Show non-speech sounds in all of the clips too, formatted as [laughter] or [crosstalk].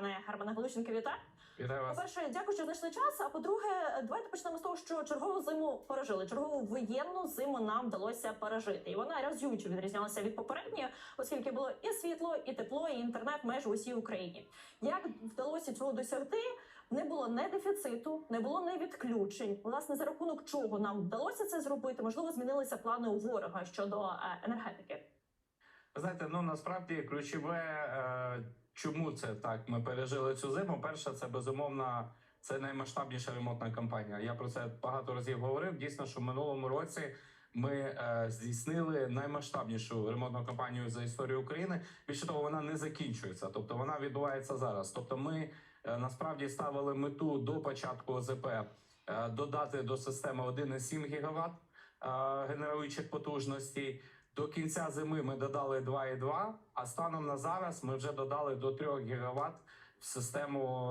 Пане Германе Галущенко, вітаю. Вітаю вас. По-перше, дякую, що знайшли час. А по-друге, давайте почнемо з того, що чергову зиму пережили. Чергову воєнну зиму нам вдалося пережити. І вона разюче відрізнялася від попередньої, оскільки було і світло, і тепло, і інтернет майже у всій Україні. Як вдалося цього досягти? Не було не дефіциту, не було не відключень. Власне, за рахунок чого нам вдалося це зробити? Можливо, змінилися плани у ворога щодо е, енергетики. Ви знаєте, ну насправді ключове, е, чому це так ми пережили цю зиму. Перше, це безумовно це наймасштабніша ремонтна кампанія. Я про це багато разів говорив. Дійсно, що в минулому році ми е, здійснили наймасштабнішу ремонтну кампанію за історію України. Більше того, вона не закінчується, тобто вона відбувається зараз. Тобто, ми е, насправді ставили мету до початку ОЗП е, додати до системи 1,7 гігаватт е, генеруючих потужностей. До кінця зими ми додали 2,2, а станом на зараз ми вже додали до 3 гігаватт в систему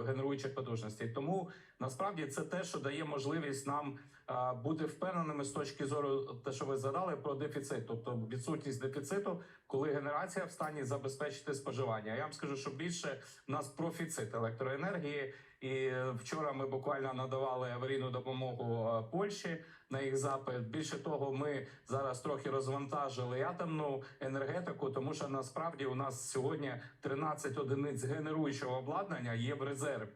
е, генеруючих потужностей. Тому насправді це те, що дає можливість нам е, бути впевненими з точки зору те, що ви задали про дефіцит, тобто відсутність дефіциту, коли генерація в стані забезпечити споживання. Я вам скажу, що більше в нас профіцит електроенергії. І е, вчора ми буквально надавали аварійну допомогу е, Польщі на їх запит. Більше того, ми зараз трохи розвантажили атомну енергетику, тому що насправді у нас сьогодні 13 одиниць генеруючого обладнання є в резерві.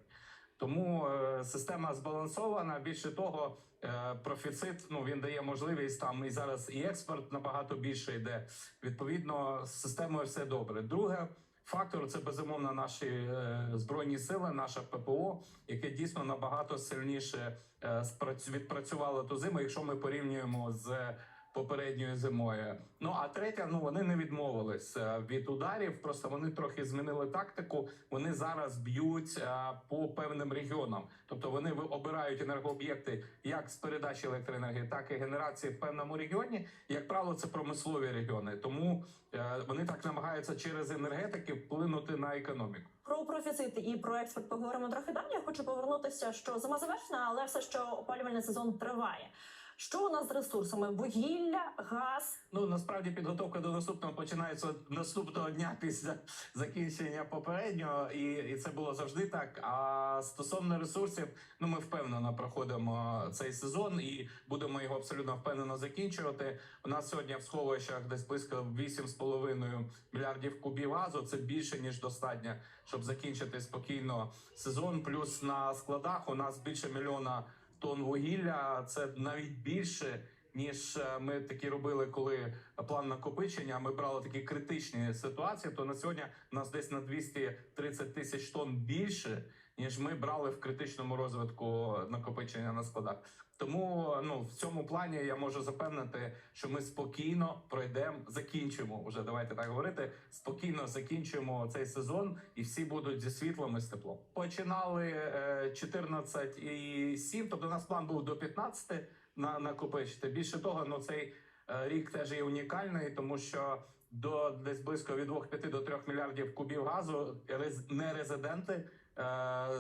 Тому е, система збалансована. Більше того, е, профіцит ну він дає можливість там і зараз і експорт набагато більше йде. Відповідно, з системою все добре. Друге. Фактор це безумовно наші е, збройні сили, наша ППО, яке дійсно набагато сильніше е, відпрацювало ту зиму, якщо ми порівнюємо з попередньою зимою. Ну а третя, ну вони не відмовились е, від ударів. Просто вони трохи змінили тактику. Вони зараз б'ють е, по певним регіонам. Тобто вони обирають енергооб'єкти як з передачі електроенергії, так і генерації в певному регіоні. Як правило, це промислові регіони. Тому е, вони так намагаються через енергетики вплинути на економіку. Про профіцит і про експорт поговоримо трохи далі. Я хочу повернутися, що зима завершена, але все ще опалювальний сезон триває. Що у нас з ресурсами? Вугілля, газ. Ну насправді підготовка до наступного починається наступного дня після закінчення попереднього, і, і це було завжди так. А стосовно ресурсів, ну ми впевнено проходимо цей сезон і будемо його абсолютно впевнено закінчувати. У нас сьогодні в сховищах десь близько 8,5 мільярдів кубів газу. Це більше ніж достатньо, щоб закінчити спокійно сезон. Плюс на складах у нас більше мільйона тонн вугілля. Це навіть більше. Ніж е, ми такі робили, коли план накопичення. Ми брали такі критичні ситуації. То на сьогодні у нас десь на 230 тисяч тонн більше, ніж ми брали в критичному розвитку накопичення на складах. Тому ну в цьому плані я можу запевнити, що ми спокійно пройдемо, закінчимо вже. Давайте так говорити. Спокійно закінчимо цей сезон, і всі будуть зі світлом і з теплом. Починали е, 14,7, тобто у нас план був до 15 на накопичити. Більше того, ну цей е, рік теж є унікальний, тому що до десь близько від 2,5 до 3 мільярдів кубів газу рез, нерезиденти е,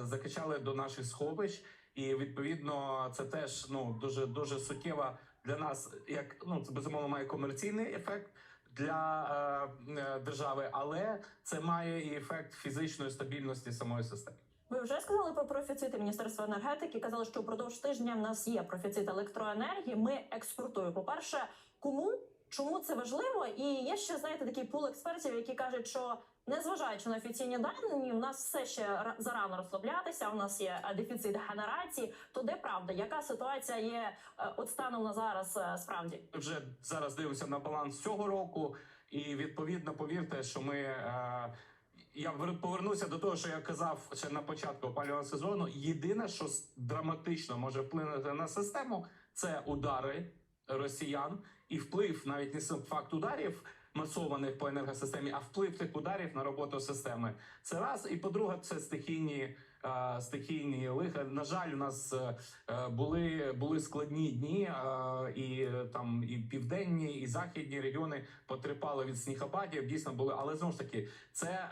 закачали до наших сховищ. І відповідно це теж ну дуже дуже суттєва для нас, як ну це безумовно має комерційний ефект для е, е, держави, але це має і ефект фізичної стабільності самої системи. Ви вже сказали про профіцит і Міністерство енергетики. Казали, що впродовж тижня в нас є профіцит електроенергії. Ми експортуємо. По перше, кому чому це важливо? І є ще знаєте такий пул експертів, які кажуть, що незважаючи на офіційні дані, у нас все ще ра- зарано розслаблятися. У нас є е, дефіцит генерації. То де правда? Яка ситуація є е, от станом на зараз е, справді? Вже зараз дивимося на баланс цього року, і відповідно повірте, що ми. Е, я вер- повернуся до того, що я казав ще на початку опалювального сезону. Єдине, що драматично може вплинути на систему, це удари росіян і вплив навіть не сам факт ударів масованих по енергосистемі, а вплив тих ударів на роботу системи. Це раз. І по-друге, це стихійні, е, стихійні лиха. На жаль, у нас е, е, були, були складні дні, і там і південні, і західні регіони потерпали від снігопадів. Дійсно були, але знову ж таки, це.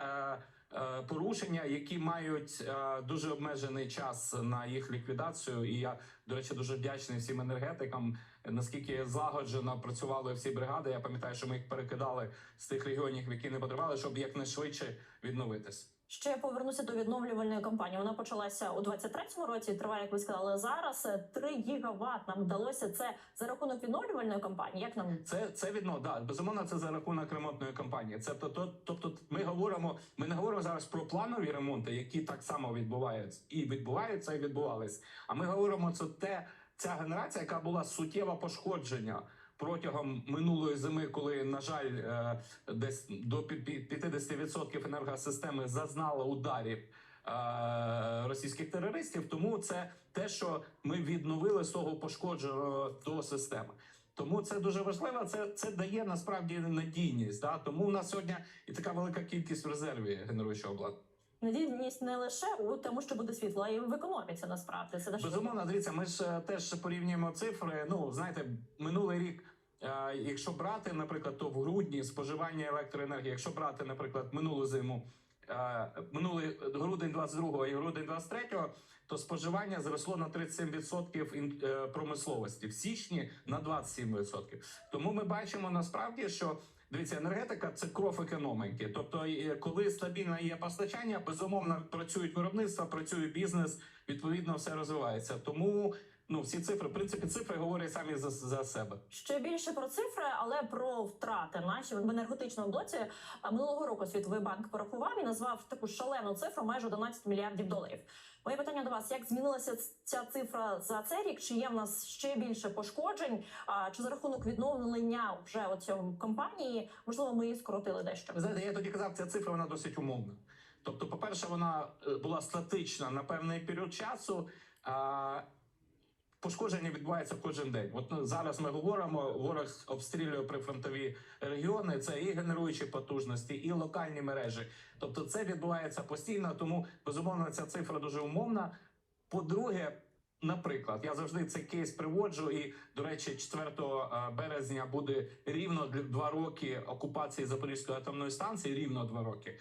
Порушення, які мають дуже обмежений час на їх ліквідацію, і я до речі дуже вдячний всім енергетикам. Наскільки злагоджено працювали всі бригади. Я пам'ятаю, що ми їх перекидали з тих регіонів, які не потребували, щоб якнайшвидше відновитись. Ще повернуся до відновлювальної кампанії. Вона почалася у 23-му році. Триває, як ви сказали, зараз е, 3 гігават. Нам вдалося це за рахунок відновлювальної кампанії. Як нам Це це відно, да безумовно, це за рахунок ремонтної кампанії. Це то, то, тобто, ми говоримо, ми не говоримо зараз про планові ремонти, які так само відбуваються і відбуваються, і відбувались. А ми говоримо це те, ця генерація, яка була суттєво пошкодження. Протягом минулої зими, коли на жаль, е, десь до пі- пі- 50% енергосистеми зазнала ударів е, російських терористів, тому це те, що ми відновили з того пошкодженого до системи. Тому це дуже важливо. Це, це дає насправді надійність. Да? Тому у нас сьогодні і така велика кількість в резерві генеруючого обладнання. Надійність не лише у тому, що буде світло, а й в економіці. Насправді це теж Безумовно, дивіться, ми ж е, теж порівнюємо цифри. Ну знаєте, минулий рік. е, Якщо брати, наприклад, то в грудні споживання електроенергії, якщо брати, наприклад, минулу зиму, е, минулий грудень 22-го і грудень 23-го, то споживання зросло на 37% ін- е, промисловості в січні на 27%. Тому ми бачимо насправді, що дивіться, енергетика це кров економіки. Тобто, е, коли стабільне є постачання, безумовно працюють виробництва, працює бізнес, відповідно все розвивається. Тому ну всі цифри, в принципі, цифри говорять самі за, за себе. Ще більше про цифри, але про втрати наші в енергетичному блоці минулого року Світовий банк порахував і назвав таку шалену цифру майже 11 мільярдів доларів. Моє питання до вас: як змінилася ця цифра за цей рік? Чи є в нас ще більше пошкоджень? А чи за рахунок відновлення вже оцього компанії можливо ми її скоротили дещо? Ви знаєте, я тоді казав, ця цифра вона досить умовна. Тобто, по-перше, вона е, була статична на певний період часу. А пошкодження відбувається кожен день. От ну, зараз ми говоримо, ворог обстрілює прифронтові регіони. Це і генеруючі потужності, і локальні мережі. Тобто, це відбувається постійно. Тому безумовно ця цифра дуже умовна. По-друге, Наприклад, я завжди цей кейс приводжу, і до речі, 4 е, березня буде рівно два роки окупації Запорізької атомної станції, рівно два роки.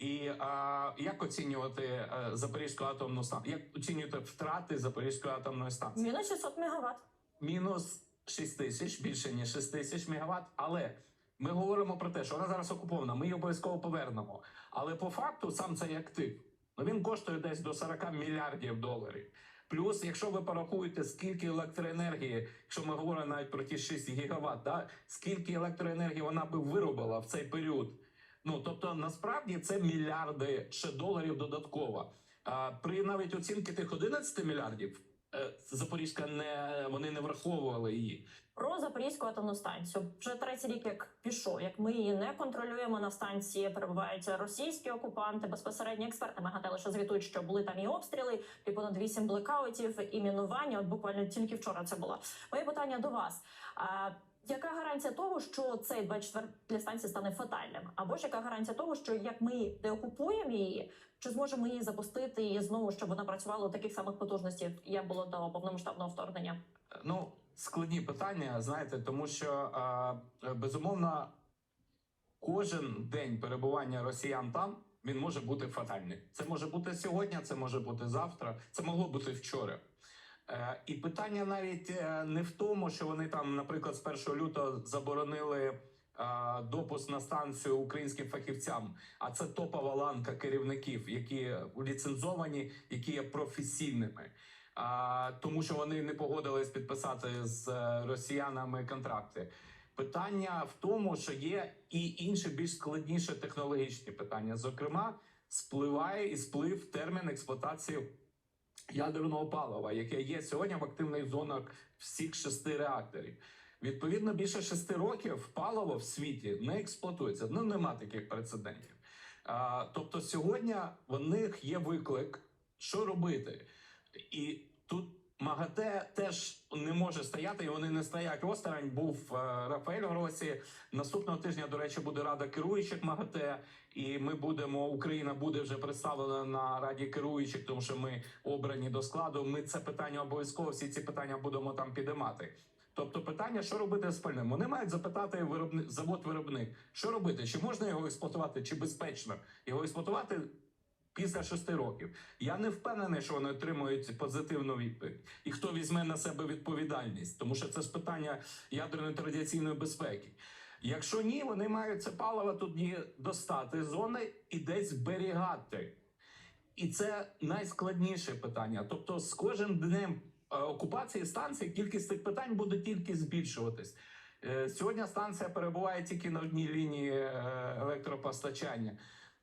І а, як оцінювати е, Запорізьку атомну станцію? Як оцінюєте втрати Запорізької атомної станції? Мінус 600 мегаватт. Мінус 6 тисяч, більше ніж 6 тисяч мегаватт. Але ми говоримо про те, що вона зараз окупована. Ми її обов'язково повернемо. Але по факту сам цей актив ну він коштує десь до 40 мільярдів доларів. Плюс, якщо ви порахуєте, скільки електроенергії, якщо ми говоримо навіть про ті 6 гігаватт, да, скільки електроенергії вона би виробила в цей період. Ну тобто, насправді це мільярди ще доларів додатково. А при навіть оцінки тих 11 мільярдів е, Запорізька не вони не враховували її. Про Запорізьку атомну станцію вже третій рік, як пішов, як ми її не контролюємо на станції, перебувають російські окупанти. Безпосередньо експерти нагадали, що звітують, що були там і обстріли, і понад вісім блекаутів, і мінування. От буквально тільки вчора це було. Моє питання до вас. Яка гарантія того, що цей 24 для станції стане фатальним? Або ж яка гарантія того, що як ми деокупуємо її, чи зможемо її запустити і знову, щоб вона працювала у таких самих потужностях, як було до повномасштабного вторгнення? Ну, складні питання, знаєте, тому що е, безумовно кожен день перебування росіян там він може бути фатальним. Це може бути сьогодні, це може бути завтра, це могло бути вчора. Е, і питання навіть е, не в тому, що вони там, наприклад, з 1 лютого заборонили допуск на станцію українським фахівцям. А це топова ланка керівників, які ліцензовані, які є професійними. А, тому що вони не погодились підписати з е, росіянами контракти. Питання в тому, що є і інші більш складніші технологічні питання. Зокрема, спливає і сплив термін експлуатації ядерного палива, яке є сьогодні в активних зонах всіх шести реакторів. Відповідно, більше шести років паливо в світі не експлуатується. Ну нема таких прецедентів. А, тобто, сьогодні в них є виклик, що робити, і тут. МАГАТЕ теж не може стояти, і вони не стоять осторонь. Був е, Рафаель Гросі. Наступного тижня, до речі, буде рада керуючих МАГАТЕ, і ми будемо. Україна буде вже представлена на раді керуючих, тому що ми обрані до складу. Ми це питання обов'язково. Всі ці питання будемо там підіймати. Тобто, питання, що робити з пальним? Вони мають запитати виробник, що робити, чи можна його експлуатувати, чи безпечно його експлуатувати після шести років. Я не впевнений, що вони отримують позитивну відповідь. І хто візьме на себе відповідальність, тому що це ж питання ядерної та радіаційної безпеки. Якщо ні, вони мають це паливо тоді достати зони і десь зберігати. І це найскладніше питання. Тобто, з кожним днем е, окупації станції кількість цих питань буде тільки збільшуватись. Е, Сьогодні станція перебуває тільки на одній лінії е, електропостачання.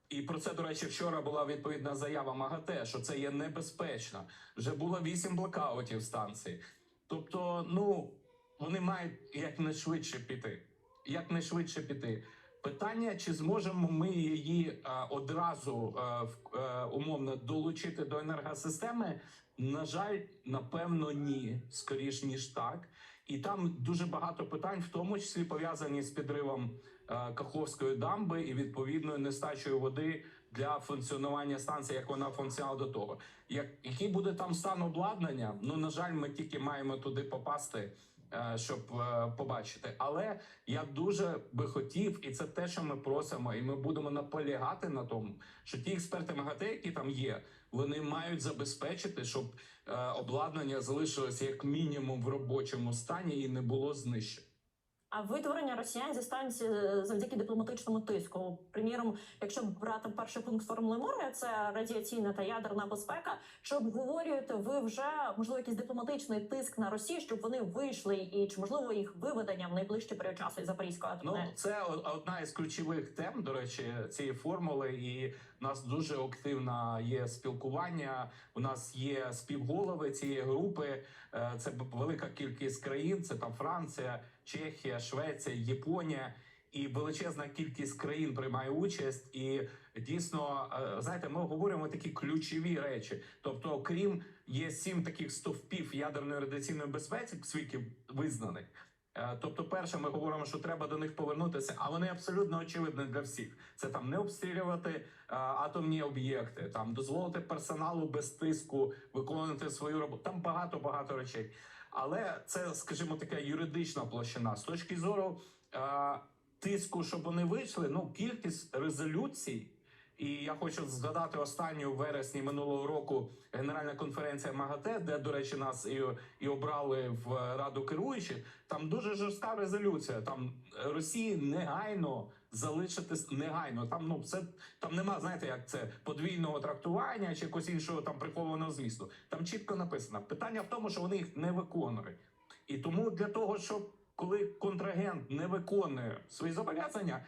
І про це, до речі, вчора була відповідна заява МАГАТЕ, що це є небезпечно. Вже було вісім блокаутів станції. Тобто, ну вони мають якнайшвидше піти. Якнайшвидше піти. Питання, чи зможемо ми її е, одразу е, в- е, умовно долучити до енергосистеми? На жаль, напевно, ні, скоріш ніж так. І там дуже багато питань, в тому числі пов'язані з підривом е, Каховської дамби і відповідною нестачею води для функціонування станції, як вона функціонувала до того. Як який буде там стан обладнання? Ну на жаль, ми тільки маємо туди попасти, е, щоб е, побачити. Але я дуже би хотів, і це те, що ми просимо, і ми будемо наполягати на тому, що ті експерти МАГАТЕ, які там є, вони мають забезпечити, щоб е, обладнання залишилося як мінімум в робочому стані і не було знищено. А видворення росіян зі станції е, завдяки дипломатичному тиску. Приміром, якщо брати перший пункт формули моря, це радіаційна та ядерна безпека. Чи обговорюєте ви вже можливо якийсь дипломатичний тиск на Росію, щоб вони вийшли, і чи можливо їх виведення в найближчий період часу із Запорізької Ну це одна із ключових тем, до речі, цієї формули. І у нас дуже активне є спілкування. У нас є співголови цієї групи. Е, Це велика кількість країн. Це там Франція, Чехія, Швеція, Японія. І величезна кількість країн приймає участь, і дійсно, е, знаєте, ми говоримо такі ключові речі. Тобто, окрім є сім таких стовпів ядерної радіаційної безпеки в світі визнаних. Е, Тобто, перше, ми говоримо, що треба до них повернутися, а вони абсолютно очевидні для всіх. Це там не обстрілювати е, атомні об'єкти, там дозволити персоналу без тиску виконувати свою роботу. Там багато багато речей. Але це, скажімо, така юридична площина. З точки зору е, тиску, щоб вони вийшли, ну кількість резолюцій. І я хочу згадати останню вересні минулого року генеральна конференція МАГАТЕ, де, до речі, нас і, і обрали в раду керуючих. Там дуже жорстка резолюція. Там Росії негайно залишитись негайно. Там ну все там нема, знаєте, як це подвійного трактування чи якогось іншого там прихованого змісту. Там чітко написано. Питання в тому, що вони їх не виконують. І тому для того, щоб коли контрагент не виконує свої зобов'язання,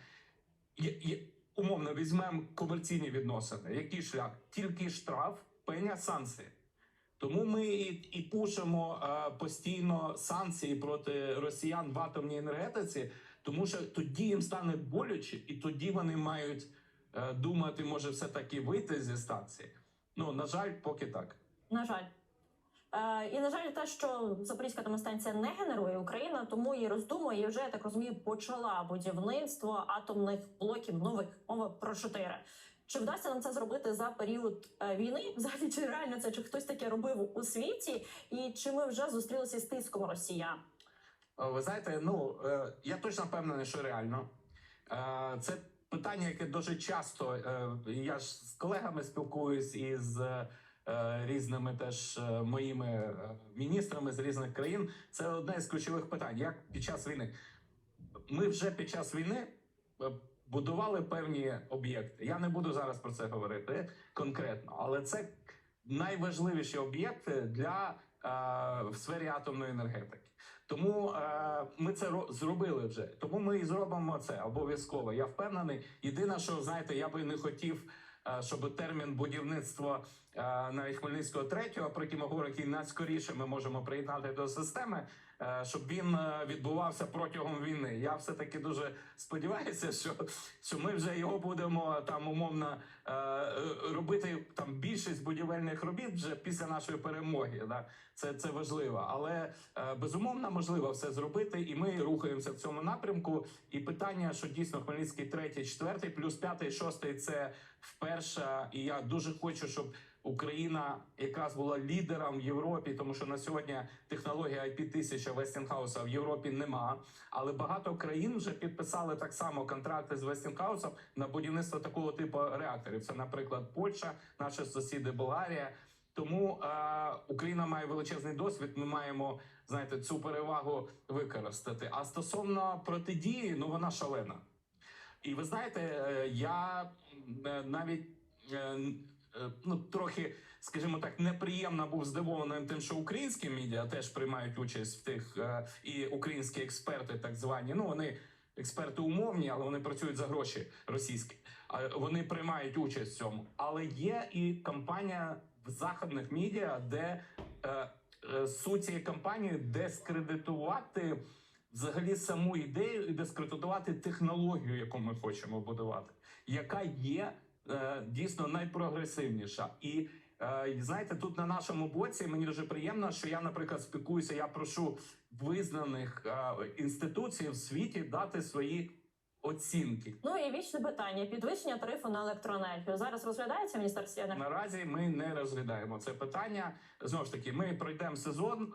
умовно візьмемо комерційні відносини. Який шлях? Тільки штраф, пеня, санкції. Тому ми і, і пушимо е, постійно санкції проти росіян в атомній енергетиці, тому що тоді їм стане боляче, і тоді вони мають е, думати, може, все таки вийти зі станції. Ну на жаль, поки так. На жаль. Е, і на жаль, те, що Запорізька атомна станція не генерує Україна, тому і роздумує і вже я так розумію, почала будівництво атомних блоків нових мова про чотири. Чи вдасться нам це зробити за період е, війни? [laughs] Взагалі, чи реально це чи хтось таке робив у світі? І чи ми вже зустрілися з тиском росіян? Е, Ви знаєте, ну е, я точно впевнений, що реально. Е, Це питання, яке дуже часто я ж з колегами спілкуюсь і з різними теж моїми міністрами з різних країн. Це одне з ключових питань. Як під час війни? Ми вже під час війни будували певні об'єкти. Я не буду зараз про це говорити конкретно, але це найважливіші об'єкти для в сфері атомної енергетики. Тому е, ми це ро- зробили вже. Тому ми і зробимо це обов'язково. Я впевнений. Єдине, що знаєте, я би не хотів, е, щоб термін будівництва е, на Хмельницького третього, про який ми говоримо, який найскоріше ми можемо приєднати до системи, щоб він е, відбувався протягом війни. Я все таки дуже сподіваюся, що, що ми вже його будемо там умовно е, е, робити там більшість будівельних робіт вже після нашої перемоги. Да? Це, це важливо, але е, безумовно можливо все зробити, і ми рухаємося в цьому напрямку. І питання, що дійсно Хмельницький третій, четвертий, плюс п'ятий, шостий це вперше. І я дуже хочу, щоб Україна якраз була лідером в Європі, тому що на сьогодні технологія IP 1000 Westinghouse в Європі нема. Але багато країн вже підписали так само контракти з Westinghouse на будівництво такого типу реакторів. Це, наприклад, Польща, наші сусіди Болгарія. Тому е, Україна має величезний досвід. Ми маємо знаєте цю перевагу використати. А стосовно протидії, ну вона шалена. І ви знаєте, е, я е, навіть е, ну трохи, скажімо так, неприємно був здивований тим, що українські медіа теж приймають участь в тих е, і українські експерти, так звані. Ну вони експерти умовні, але вони працюють за гроші російські. Вони приймають участь в цьому. Але є і кампанія в західних медіа, де е, е, суть цієї кампанії дискредитувати взагалі саму ідею і дискредитувати технологію, яку ми хочемо будувати, яка є е, дійсно найпрогресивніша. І е, знаєте, тут на нашому боці мені дуже приємно, що я, наприклад, спілкуюся. Я прошу визнаних е, інституцій в світі дати свої оцінки. Ну і вічне питання: підвищення тарифу на електроенергію зараз розглядається в міністерстві енергетики? Наразі ми не розглядаємо це питання. Знову ж таки, ми пройдемо сезон,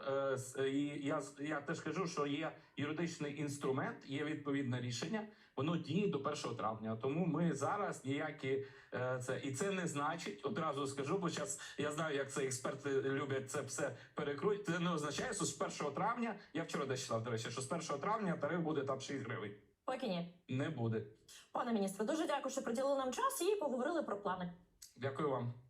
е, і я я теж кажу, що є юридичний інструмент, є відповідне рішення. Воно діє до 1 травня. Тому ми зараз ніякі е, це і це не значить. Одразу скажу, бо зараз я знаю, як це експерти люблять це все перекрути. Це не означає, що з 1 травня я вчора десь читав, до речі, що з 1 травня тариф буде там 6 гривень. Поки ні. Не буде. Пане міністре, дуже дякую, що приділили нам час і поговорили про плани. Дякую вам.